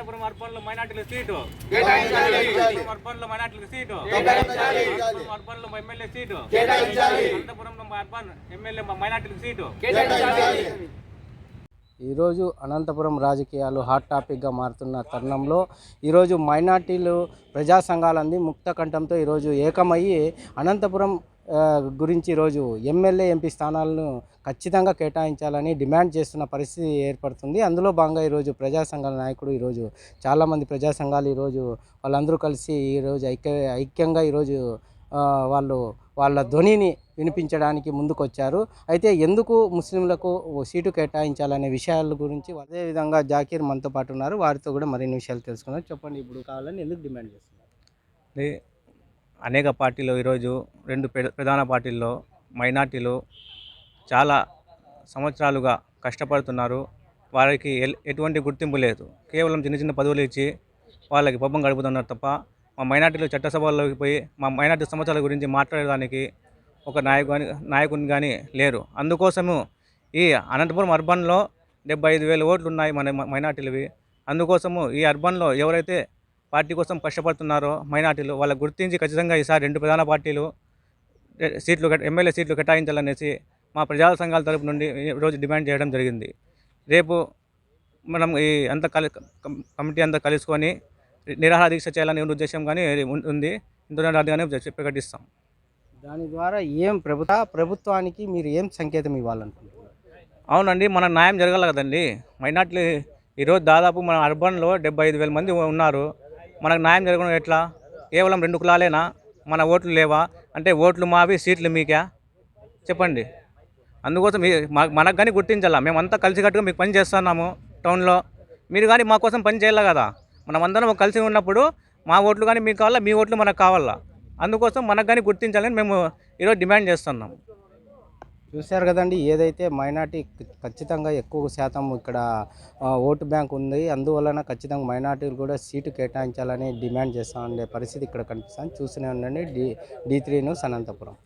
అనంతపురం అర్బన్లో మైనార్టీల సీటు. అర్బన్లో మైనార్టీల సీటు. అర్బన్లో ఎమ్మెల్యే సీటు. అనంతపురంలో అర్బన్ ఎమ్మెల్యే మైనార్టీల సీటు. ఈరోజు అనంతపురం రాజకీయాలు హాట్ టాపిక్గా మారుతున్న తరుణంలో ఈరోజు మైనార్టీలు ప్రజా సంఘాలంది ముక్త కంఠంతో ఈరోజు ఏకమయ్యి అనంతపురం గురించి ఈరోజు ఎమ్మెల్యే ఎంపీ స్థానాలను ఖచ్చితంగా కేటాయించాలని డిమాండ్ చేస్తున్న పరిస్థితి ఏర్పడుతుంది. అందులో భాగంగా ఈరోజు ప్రజా సంఘాల నాయకుడు ఈరోజు చాలామంది ప్రజా సంఘాలు ఈరోజు వాళ్ళందరూ కలిసి ఈరోజు ఐక్య ఐక్యంగా ఈరోజు వాళ్ళు వాళ్ళ ధ్వనిని వినిపించడానికి ముందుకొచ్చారు. అయితే ఎందుకు ముస్లింలకు ఓ సీటు కేటాయించాలనే విషయాల గురించి అదేవిధంగా జాకీర్ మనతో పాటు ఉన్నారు. వారితో కూడా మరిన్ని విషయాలు తెలుసుకుందాం. చెప్పండి ఇప్పుడు కావాలని ఎందుకు డిమాండ్ చేస్తున్నారు? అనేక పార్టీలు ఈరోజు రెండు ప్ర- ప్రధాన పార్టీల్లో మైనార్టీలు చాలా సంవత్సరాలుగా కష్టపడుతున్నారు. వారికి ఎటువంటి గుర్తింపు లేదు. కేవలం చిన్న చిన్న పదవులు ఇచ్చి వాళ్ళకి పబ్బం గడుపుతున్నారు తప్ప మా మైనార్టీలు చట్టసభల్లోకి పోయి మా మైనార్టీ సమస్యల గురించి మాట్లాడడానికి ఒక నాయకుని నాయకుని కానీ లేరు. అందుకోసము ఈ అనంతపురం అర్బన్లో డెబ్బై ఐదు వేల ఓట్లు ఉన్నాయి మన మైనార్టీలవి. అందుకోసము ఈ అర్బన్లో ఎవరైతే పార్టీ కోసం కష్టపడుతున్నారో మైనార్టీలు వాళ్ళకు గుర్తించి ఖచ్చితంగా ఈసారి రెండు ప్రధాన పార్టీలు సీట్లు ఎమ్మెల్యే సీట్లు కేటాయించాలనేసి మా ప్రజా సంఘాల తరపు నుండి ఈరోజు డిమాండ్ చేయడం జరిగింది. రేపు మనం ఈ అంత కలి కమిటీ అంతా కలుసుకొని నిరాహార దీక్ష చేయాలనే ఉద్దేశం కానీ ఉంది. ఇందులో ప్రకటిస్తాం. దాని ద్వారా ఏం ప్రభుత్వ ప్రభుత్వానికి మీరు ఏం సంకేతం ఇవ్వాలనుకుంటున్నారు? అవునండి మనకు న్యాయం జరగాలి కదండి. మైనార్టీలు ఈరోజు దాదాపు మన అర్బన్లో డెబ్బై ఐదు వేల మంది ఉన్నారు. మనకు న్యాయం జరగడం ఎట్లా? కేవలం రెండు కులాలేనా? మన ఓట్లు లేవా? అంటే ఓట్లు మావి సీట్లు మీకా? చెప్పండి. అందుకోసం మీ- మా- మనకు కానీ గుర్తించాలా? మేమంతా కలిసికట్టుగా మీకు పని చేస్తున్నాము టౌన్లో. మీరు కానీ మా కోసం పని చేయాలి కదా? మనమందరం కలిసి ఉన్నప్పుడు మా ఓట్లు కానీ మీకు కావాలా? మీ ఓట్లు మనకు కావాలా? అందుకోసం మనకు కానీ గుర్తించాలని మేము ఈరోజు డిమాండ్ చేస్తున్నాం చూశారు కదండి ఏదైతే మైనార్టీ ఖచ్చితంగా ఎక్కువ శాతం ఇక్కడ ఓటు బ్యాంక్ ఉంది. అందువలన ఖచ్చితంగా మైనార్టీలు కూడా సీటు కేటాయించాలని డిమాండ్ చేస్తా ఉండే పరిస్థితి ఇక్కడ కనిపిస్తుంది. చూస్తూనే ఉండండి. D D three news Anantapuram.